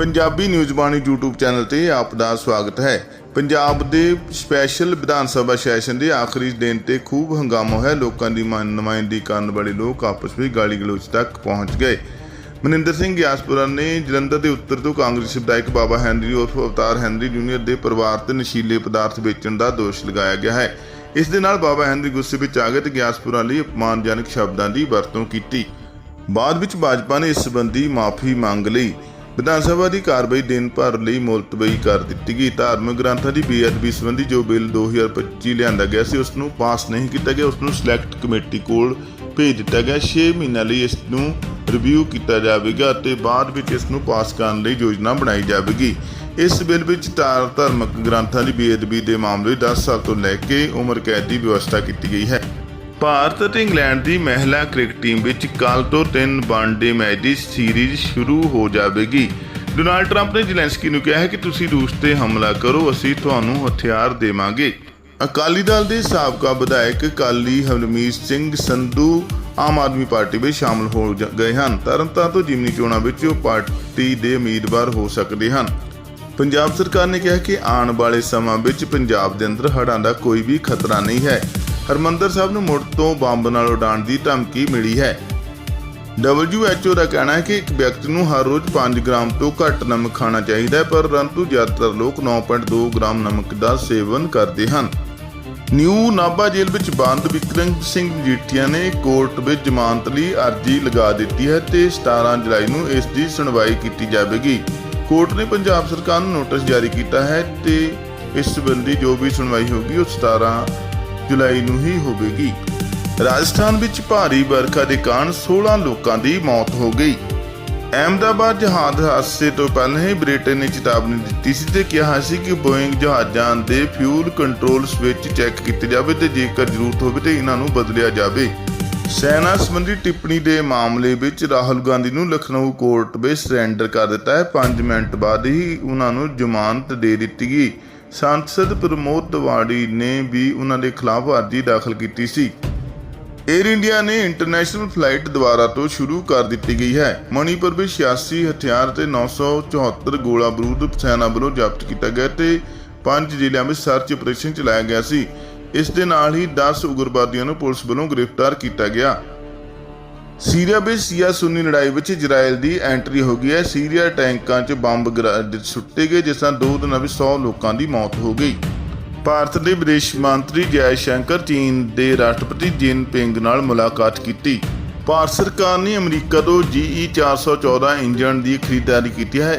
Punjabi news Bani YouTube channel ਤੇ ਆਪ ਦਾ ਸਵਾਗਤ ਹੈ। ਪੰਜਾਬ ਦੇ ਸਪੈਸ਼ਲ ਵਿਧਾਨ ਸਭਾ ਸੈਸ਼ਨ ਦੇ ਆਖਰੀ ਦਿਨ ਤੇ ਖੂਬ ਹੰਗਾਮਾ ਹੋਇਆ। ਲੋਕਾਂ ਦੀ ਮਨ ਨੁਮਾਇੰਦਗੀ ਕਰਨ ਵਾਲੇ ਲੋਕ ਆਪਸ ਵਿੱਚ ਗਾਲੀ ਗਲੋਚ ਤੱਕ ਪਹੁੰਚ ਗਏ। ਮਨਿੰਦਰ ਸਿੰਘ ਗਿਆਸਪੁਰਾ ਨੇ ਜਲੰਧਰ ਦੇ ਉੱਤਰ ਤੋਂ ਕਾਂਗਰਸੀ ਵਿਧਾਇਕ ਬਾਬਾ ਹੈਨਰੀ ਉਰਫ ਅਵਤਾਰ ਹੈਨਰੀ ਜੂਨੀਅਰ ਦੇ ਪਰਿਵਾਰ ਤੇ ਨਸ਼ੀਲੇ ਪਦਾਰਥ ਵੇਚਣ ਦਾ ਦੋਸ਼ ਲਗਾਇਆ ਗਿਆ ਹੈ। ਇਸ ਦੇ ਨਾਲ ਬਾਬਾ ਹੈਨਰੀ ਗੁੱਸੇ ਵਿੱਚ ਆ ਗਏ ਤੇ ਗਿਆਸਪੁਰਾ ਲਈ ਅਪਮਾਨਜਨਕ ਸ਼ਬਦਾਂ ਦੀ ਵਰਤੋਂ ਕੀਤੀ। ਬਾਅਦ ਵਿੱਚ ਭਾਜਪਾ ਨੇ ਇਸ ਸੰਬੰਧੀ ਮਾਫੀ ਮੰਗ ਲਈ। ਵਿਧਾਨ ਸਭਾ ਦੀ ਕਾਰਵਾਈ ਦਿਨ ਭਰ ਲਈ ਮੁਲਤਵੀ ਕਰ ਦਿੱਤੀ ਗਈ। ਧਾਰਮਿਕ ਗ੍ਰੰਥਾਂ ਦੀ ਬੇਅਦਬੀ ਸੰਬੰਧੀ ਜੋ ਬਿੱਲ 2025 ਲਿਆਂਦਾ ਗਿਆ ਸੀ ਉਸ ਨੂੰ ਪਾਸ ਨਹੀਂ ਕੀਤਾ ਗਿਆ। ਉਸ ਨੂੰ ਸਿਲੈਕਟ ਕਮੇਟੀ ਕੋਲ ਭੇਜ ਦਿੱਤਾ ਗਿਆ। 6 ਮਹੀਨਿਆਂ ਲਈ ਇਸ ਨੂੰ ਰਿਵਿਊ ਕੀਤਾ ਜਾਵੇਗਾ ਅਤੇ ਬਾਅਦ ਵਿੱਚ ਇਸ ਨੂੰ ਪਾਸ ਕਰਨ ਲਈ ਯੋਜਨਾ ਬਣਾਈ ਜਾਵੇਗੀ। ਇਸ ਬਿੱਲ ਵਿੱਚ ਤਾਰ ਧਾਰਮਿਕ ਗ੍ਰੰਥਾਂ ਦੀ ਬੇਅਦਬੀ ਦੇ ਮਾਮਲੇ 10 ਸਾਲ ਤੋਂ ਲੈ ਕੇ ਉਮਰ ਕੈਦ ਦੀ ਵਿਵਸਥਾ ਕੀਤੀ ਗਈ ਹੈ। ਭਾਰਤ ਅਤੇ ਇੰਗਲੈਂਡ ਦੀ ਮਹਿਲਾ ਕ੍ਰਿਕਟ ਟੀਮ ਵਿੱਚ ਕੱਲ ਤੋਂ ਤਿੰਨ ਵਨਡੇ ਮੈਚ ਦੀ ਸੀਰੀਜ਼ ਸ਼ੁਰੂ ਹੋ ਜਾਵੇਗੀ। ਡੋਨਾਲਡ ਟਰੰਪ ਨੇ ਜ਼ੈਲੈਂਸਕੀ ਨੂੰ ਕਿਹਾ ਹੈ ਕਿ ਤੁਸੀਂ ਰੂਸ ਤੇ ਹਮਲਾ ਕਰੋ, ਅਸੀਂ ਤੁਹਾਨੂੰ ਹਥਿਆਰ ਦੇਵਾਂਗੇ। ਅਕਾਲੀ ਦਲ ਦੇ ਸਾਬਕਾ ਵਿਧਾਇਕ ਕਾਲੀ ਹਰਮੀਤ ਸਿੰਘ ਸੰਧੂ ਆਮ ਆਦਮੀ ਪਾਰਟੀ ਵਿੱਚ ਸ਼ਾਮਲ ਹੋ ਜ- ਗਏ ਹਨ। ਤਰਨਤਾਰਨ ਤੋਂ ਜਿਮਨੀ ਚੋਣਾਂ ਵਿੱਚ ਉਹ ਪਾਰਟੀ ਦੇ ਉਮੀਦਵਾਰ ਹੋ ਸਕਦੇ ਹਨ। ਪੰਜਾਬ ਸਰਕਾਰ ਨੇ ਕਿਹਾ ਕਿ ਆਉਣ ਵਾਲੇ ਸਮਾਂ ਵਿੱਚ ਪੰਜਾਬ ਦੇ ਅੰਦਰ ਹੜ੍ਹਾਂ ਦਾ ਕੋਈ ਵੀ ਖਤਰਾ ਨਹੀਂ ਹੈ। ਹਰਮੰਦਰ ਸਾਹਿਬ ਨੂੰ ਮੁੜ ਤੋਂ ਬੰਬ ਨਾਲ ਉਡਾਉਣ ਦੀ ਧਮਕੀ ਮਿਲੀ ਹੈ। WHO ਦਾ ਕਹਿਣਾ ਹੈ ਕਿ ਇੱਕ ਵਿਅਕਤੀ ਨੂੰ ਹਰ ਰੋਜ਼ 5 ਗ੍ਰਾਮ ਤੋਂ ਘੱਟ ਨਮਕ ਖਾਣਾ ਚਾਹੀਦਾ ਹੈ ਪਰੰਤੂ ਜ਼ਿਆਦਾਤਰ ਲੋਕ 9.2 ਗ੍ਰਾਮ ਨਮਕ ਦਾ ਸੇਵਨ ਕਰਦੇ ਹਨ। ਨਿਊ ਨਾਭਾ ਜੇਲ੍ਹ ਵਿੱਚ ਬੰਦ ਵਿਕਰਮ ਸਿੰਘ ਮਜੀਠੀਆ ਨੇ ਕੋਰਟ ਵਿੱਚ ਜ਼ਮਾਨਤ ਲਈ ਅਰਜ਼ੀ ਲਗਾ ਦਿੱਤੀ ਹੈ ਤੇ 17 ਜੁਲਾਈ ਨੂੰ ਇਸ ਦੀ ਸੁਣਵਾਈ ਕੀਤੀ ਜਾਵੇਗੀ। ਕੋਰਟ ਨੇ ਪੰਜਾਬ ਸਰਕਾਰ ਨੂੰ ਨੋਟਿਸ ਜਾਰੀ ਕੀਤਾ ਹੈ ਤੇ ਇਸ ਸੰਬੰਧੀ ਜੋ ਵੀ ਸੁਣਵਾਈ ਹੋਗੀ ਉਹ 17 ਜੁਲਾਈ ਨੂੰ ਹੀ ਹੋਵੇਗੀ। ਰਾਜਸਥਾਨ ਵਿੱਚ ਭਾਰੀ ਵਰਖਾ ਦੇ ਕਾਰਨ 16 ਲੋਕਾਂ ਦੀ ਮੌਤ ਹੋ ਗਈ। ਅਹਿਮਦਾਬਾਦ ਜਹਾਜ਼ ਹਾਦਸੇ ਤੋਂ ਪਹਿਲਾਂ ਹੀ ਬ੍ਰਿਟੇਨ ਨੇ ਚੇਤਾਵਨੀ ਦਿੱਤੀ ਸੀ ਤੇ ਕਿਹਾ ਸੀ ਕਿ ਬੋਇੰਗ ਜਹਾਜ਼ਾਂ ਦੇ ਫਿਊਲ ਕੰਟਰੋਲ ਸਵਿਚ ਚੈੱਕ ਕੀਤੇ ਜਾਵੇ ਤੇ ਜੇਕਰ ਜ਼ਰੂਰਤ ਹੋਵੇ ਤੇ ਇਹਨਾਂ ਨੂੰ ਬਦਲਿਆ ਜਾਵੇ। ਸੈਨਾ ਸੰਬੰਧੀ ਟਿੱਪਣੀ ਦੇ ਮਾਮਲੇ ਵਿੱਚ ਰਾਹੁਲ ਗਾਂਧੀ ਨੂੰ ਲਖਨਊ ਕੋਰਟ ਵਿੱਚ ਸਰੈਂਡਰ ਕਰ ਦਿੱਤਾ ਹੈ। 5 ਮਿੰਟ ਬਾਅਦ ਹੀ ਉਹਨਾਂ ਨੂੰ ਜ਼ਮਾਨਤ ਦੇ ਦਿੱਤੀ ਗਈ। ਸੰਸਦ ਪ੍ਰਮੋਦ ਤਿਵਾੜੀ ਨੇ ਵੀ ਉਹਨਾਂ ਦੇ ਖਿਲਾਫ ਅਰਜ਼ੀ ਦਾਖਲ ਕੀਤੀ ਸੀ। 에ਅਰ ਇੰਡੀਆ ਨੇ ਇੰਟਰਨੈਸ਼ਨਲ ਫਲਾਈਟ ਦੁਬਾਰਾ ਤੋਂ ਸ਼ੁਰੂ ਕਰ ਦਿੱਤੀ ਗਈ ਹੈ। ਮਣੀਪੁਰ ਵਿੱਚ 86 ਹਥਿਆਰ ਤੇ 974 ਗੋਲਾ ਬਰੂਦ ਸੈਨਾ ਵੱਲੋਂ ਜ਼ਬਤ ਕੀਤਾ ਗਿਆ ਤੇ ਪੰਜ ਜ਼ਿਲ੍ਹਿਆਂ ਵਿੱਚ ਸਰਚ ਆਪਰੇਸ਼ਨ ਚਲਾਇਆ ਗਿਆ ਸੀ। ਇਸ ਦੇ ਨਾਲ ਹੀ 10 ਉਗਰਵਾਦੀਆਂ ਨੂੰ ਪੁਲਿਸ ਵੱਲੋਂ ਗ੍ਰਿਫਤਾਰ ਕੀਤਾ ਗਿਆ। ਸੀਰੀਆ ਵਿੱਚ ਸੀਆ ਸੁੰਨੀ ਲੜਾਈ ਵਿੱਚ ਇਜ਼ਰਾਈਲ ਦੀ ਐਂਟਰੀ ਹੋ ਗਈ ਹੈ। ਸੀਰੀਆ ਟੈਂਕਾਂ 'ਚ ਬੰਬ ਸੁੱਟੇ ਗਏ, ਜਿਸ ਨਾਲ ਦੋ ਦਿਨਾਂ ਵਿੱਚ 100 ਲੋਕਾਂ ਦੀ ਮੌਤ ਹੋ ਗਈ। ਭਾਰਤ ਦੇ ਵਿਦੇਸ਼ ਮੰਤਰੀ ਜੈ ਸ਼ੰਕਰ ਚੀਨ ਦੇ ਰਾਸ਼ਟਰਪਤੀ ਜਿਨ ਪਿੰਗ ਨਾਲ ਮੁਲਾਕਾਤ ਕੀਤੀ। ਭਾਰਤ ਸਰਕਾਰ ਨੇ ਅਮਰੀਕਾ ਤੋਂ GE 414 ਇੰਜਣ ਦੀ ਖਰੀਦਦਾਰੀ ਕੀਤੀ ਹੈ।